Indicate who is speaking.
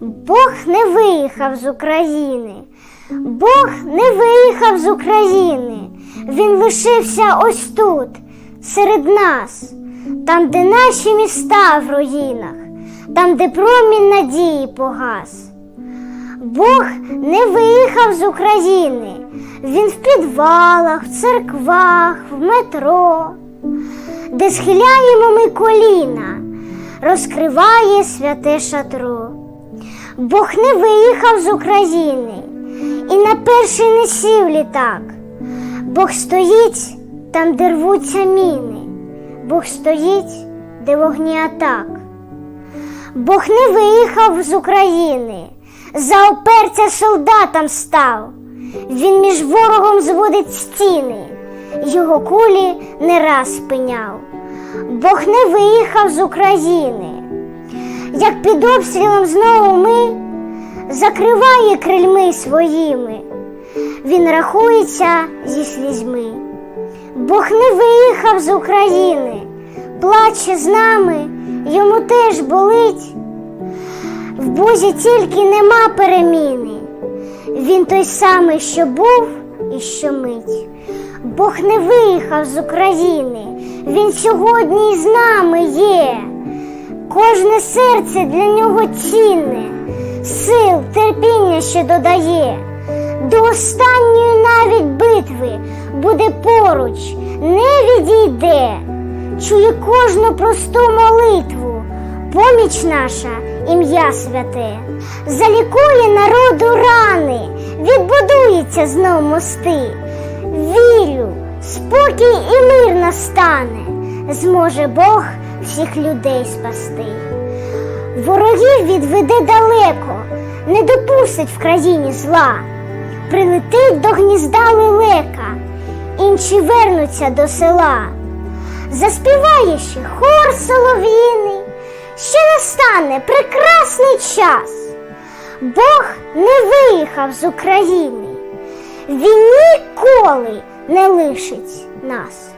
Speaker 1: Бог не виїхав з України. Бог не виїхав з України. Він лишився ось тут, серед нас, там, де наші міста в руїнах, там, де промінь надії погас. Бог не виїхав з України. Він в підвалах, в церквах, в метро, де схиляємо ми коліна, розкриває святе шатро. Бог не виїхав з України і на перший не сів літак. Бог стоїть там, де рвуться міни. Бог стоїть, де вогні атак. Бог не виїхав з України, за оперця солдатам став. Він між ворогом зводить стіни, його кулі не раз спиняв. Бог не виїхав з України, як під обстрілом знову ми закриває крильми своїми. Він рахується зі слізьми. Бог не виїхав з України, плаче з нами, йому теж болить. В Бозі тільки нема переміни. Він той самий, що був і що мить. Бог не виїхав з України, Він сьогодні з нами є. Кожне серце для нього цінне, сил, терпіння ще додає. До останньої навіть битви буде поруч, не відійде, чує кожну просту молитву, поміч наша, ім'я святе, залікує народу рани, відбудується знов мости. Вірю, спокій і мир настане, зможе Бог всіх людей спасти. Ворогів відведе далеко, не допустить в країні зла, прилетить до гнізда лелека, інші вернуться до села. Заспіває ще хор солов'їний, ще настане прекрасний час. Бог не виїхав з України, він ніколи не лишить нас.